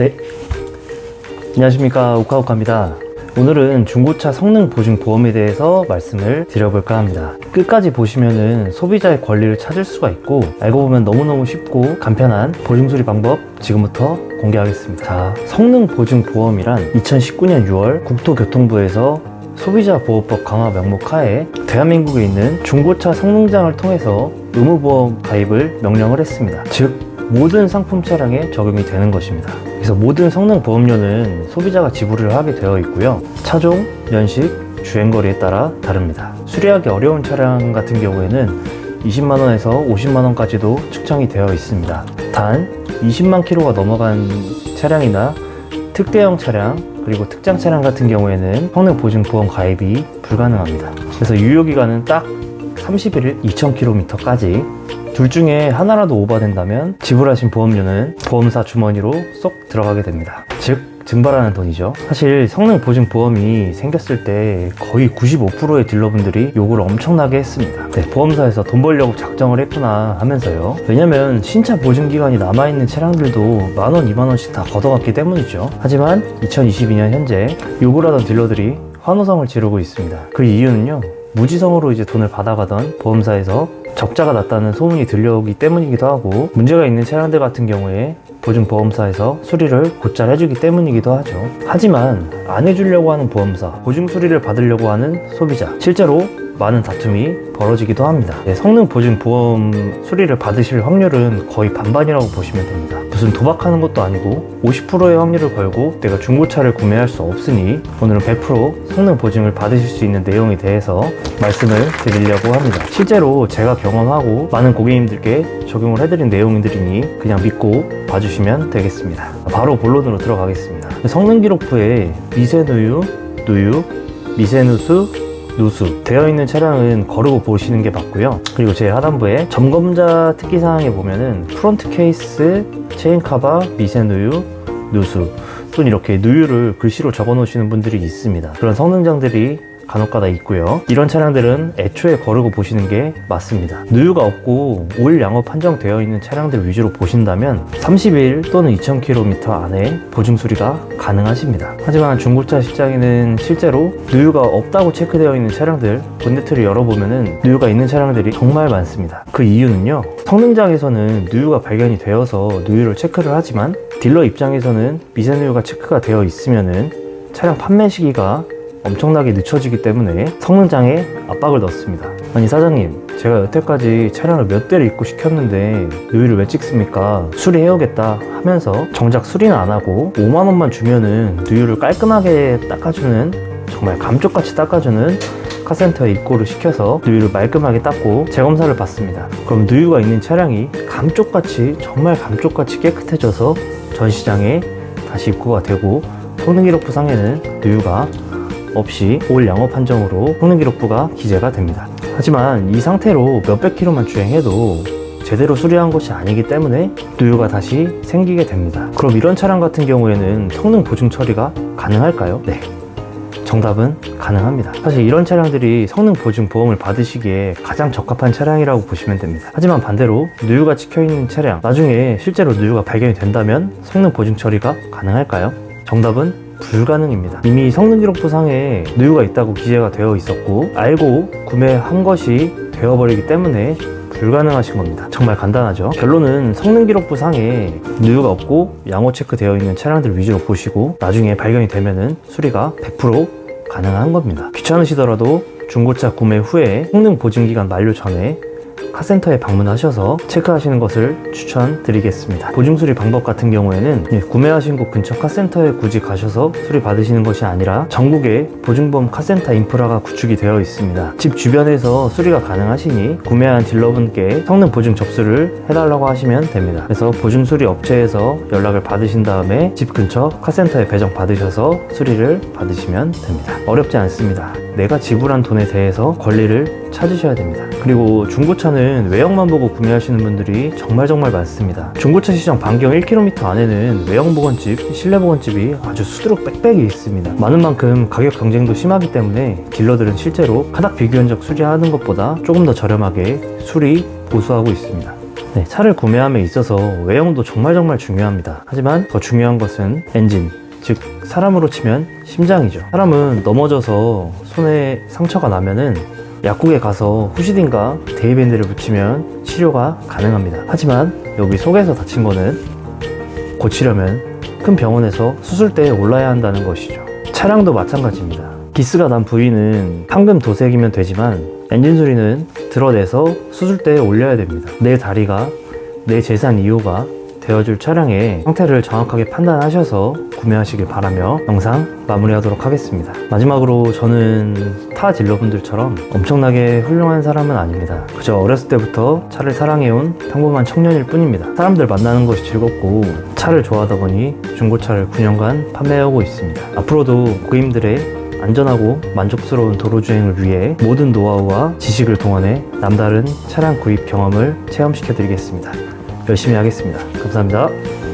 네. 안녕하십니까. 우카우카입니다. 오늘은 중고차 성능 보증 보험에 대해서 말씀을 드려볼까 합니다. 끝까지 보시면은 소비자의 권리를 찾을 수가 있고 알고 보면 너무너무 쉽고 간편한 보증 수리 방법 지금부터 공개하겠습니다. 자, 성능 보증 보험이란 2019년 6월 국토교통부에서 소비자 보호법 강화 명목 하에 대한민국에 있는 중고차 성능장을 통해서 의무보험 가입을 명령을 했습니다. 즉 모든 상품 차량에 적용이 되는 것입니다. 그래서 모든 성능 보험료는 소비자가 지불을 하게 되어 있고요. 차종, 연식, 주행거리에 따라 다릅니다. 수리하기 어려운 차량 같은 경우에는 20만원에서 50만원까지도 측정이 되어 있습니다. 단 20만 킬로가 넘어간 차량이나 특대형 차량 그리고 특장 차량 같은 경우에는 성능 보증 보험 가입이 불가능합니다. 그래서 유효 기간은 딱 31일 2,000km까지 둘 중에 하나라도 오버된다면 지불하신 보험료는 보험사 주머니로 쏙 들어가게 됩니다. 즉 증발하는 돈이죠. 사실 성능 보증 보험이 생겼을 때 거의 95%의 딜러분들이 요구를 엄청나게 했습니다. 네, 보험사에서 돈 벌려고 작정을 했구나 하면서요. 왜냐면 신차 보증 기간이 남아 있는 차량들도 만 원, 이만 원씩 다 걷어갔기 때문이죠. 하지만 2022년 현재 요구를 하던 딜러들이 환호성을 지르고 있습니다. 그 이유는요. 무지성으로 이제 돈을 받아가던 보험사에서 적자가 났다는 소문이 들려오기 때문이기도 하고 문제가 있는 차량들 같은 경우에 보증 보험사에서 수리를 곧잘 해주기 때문이기도 하죠. 하지만 안 해주려고 하는 보험사, 보증 수리를 받으려고 하는 소비자, 실제로 많은 다툼이 벌어지기도 합니다. 네, 성능 보증 보험 수리를 받으실 확률은 거의 반반이라고 보시면 됩니다. 무슨 도박하는 것도 아니고 50%의 확률을 걸고 내가 중고차를 구매할 수 없으니 오늘은 100% 성능 보증을 받으실 수 있는 내용에 대해서 말씀을 드리려고 합니다. 실제로 제가 경험하고 많은 고객님들께 적용을 해드린 내용들이니 그냥 믿고 봐주시면 되겠습니다. 바로 본론으로 들어가겠습니다. 성능 기록부에 미세누유, 누유, 미세누수, 누수 되어 있는 차량은 거르고 보시는 게 맞고요. 그리고 제 하단부에 점검자 특기사항에 보면은 프론트 케이스, 체인 카바, 미세누유, 누수 또는 이렇게 누유를 글씨로 적어 놓으시는 분들이 있습니다. 그런 성능장들이 간혹가다 있고요. 이런 차량들은 애초에 거르고 보시는 게 맞습니다. 누유가 없고 오일 양호 판정되어 있는 차량들 위주로 보신다면 30일 또는 2000km 안에 보증 수리가 가능하십니다. 하지만 중고차 시장에는 실제로 누유가 없다고 체크되어 있는 차량들 본네트를 열어보면은 누유가 있는 차량들이 정말 많습니다. 그 이유는요. 성능장에서는 누유가 발견이 되어서 누유를 체크를 하지만 딜러 입장에서는 미세누유가 체크가 되어 있으면은 차량 판매 시기가 엄청나게 늦춰지기 때문에 성능장에 압박을 넣습니다. 아니 사장님 제가 여태까지 차량을 몇 대를 입고 시켰는데 누유를 왜 찍습니까? 수리해오겠다 하면서 정작 수리는 안 하고 5만 원만 주면은 누유를 깔끔하게 닦아주는 정말 감쪽같이 닦아주는 카센터에 입고를 시켜서 누유를 말끔하게 닦고 재검사를 받습니다. 그럼 누유가 있는 차량이 감쪽같이 정말 감쪽같이 깨끗해져서 전시장에 다시 입고가 되고 성능 기록 부 상에는 누유가 없이 올 양호 판정으로 성능기록부가 기재가 됩니다. 하지만 이 상태로 몇백 킬로만 주행해도 제대로 수리한 것이 아니기 때문에 누유가 다시 생기게 됩니다. 그럼 이런 차량 같은 경우에는 성능 보증 처리가 가능할까요? 네. 정답은 가능합니다. 사실 이런 차량들이 성능 보증 보험을 받으시기에 가장 적합한 차량이라고 보시면 됩니다. 하지만 반대로 누유가 찍혀 있는 차량, 나중에 실제로 누유가 발견이 된다면 성능 보증 처리가 가능할까요? 정답은 불가능입니다. 이미 성능기록부상에 누유가 있다고 기재가 되어 있었고 알고 구매한 것이 되어버리기 때문에 불가능하신 겁니다. 정말 간단하죠. 결론은 성능 기록부 상에 누유가 없고 양호 체크되어 있는 차량들 위주로 보시고 나중에 발견이 되면은 수리가 100% 가능한 겁니다. 귀찮으시더라도 중고차 구매 후에 성능 보증 기간 만료 전에 카센터에 방문하셔서 체크하시는 것을 추천드리겠습니다. 보증 수리 방법 같은 경우에는 예, 구매하신 곳 근처 카센터에 굳이 가셔서 수리 받으시는 것이 아니라 전국에 보증보험 카센터 인프라가 구축이 되어 있습니다. 집 주변에서 수리가 가능하시니 구매한 딜러분께 성능 보증 접수를 해달라고 하시면 됩니다. 그래서 보증 수리 업체에서 연락을 받으신 다음에 집 근처 카센터에 배정 받으셔서 수리를 받으시면 됩니다. 어렵지 않습니다. 내가 지불한 돈에 대해서 권리를 찾으셔야 됩니다. 그리고 중고차는 외형만 보고 구매하시는 분들이 정말 정말 많습니다. 중고차 시장 반경 1km 안에는 외형 보건집, 실내 보건집이 아주 수두룩 빽빽이 있습니다. 많은 만큼 가격 경쟁도 심하기 때문에 딜러들은 실제로 카닥 비교 현적 수리하는 것보다 조금 더 저렴하게 수리 보수하고 있습니다. 네, 차를 구매함에 있어서 외형도 정말 정말 중요합니다. 하지만 더 중요한 것은 엔진, 즉 사람으로 치면 심장이죠. 사람은 넘어져서 손에 상처가 나면은 약국에 가서 후시딘과 데이밴드를 붙이면 치료가 가능합니다. 하지만 여기 속에서 다친 거는 고치려면 큰 병원에서 수술대에 올라야 한다는 것이죠. 차량도 마찬가지입니다. 기스가 난 부위는 황금 도색이면 되지만 엔진 수리는 드러내서 수술대에 올려야 됩니다. 내 다리가 내 재산 2호가 되어줄 차량의 상태를 정확하게 판단하셔서 구매하시길 바라며 영상 마무리하도록 하겠습니다. 마지막으로 저는 타 딜러분들처럼 엄청나게 훌륭한 사람은 아닙니다. 그저 어렸을 때부터 차를 사랑해온 평범한 청년일 뿐입니다. 사람들 만나는 것이 즐겁고 차를 좋아하다 보니 중고차를 9년간 판매하고 있습니다. 앞으로도 고객님들의 안전하고 만족스러운 도로 주행을 위해 모든 노하우와 지식을 동원해 남다른 차량 구입 경험을 체험시켜 드리겠습니다. 열심히 하겠습니다. 감사합니다.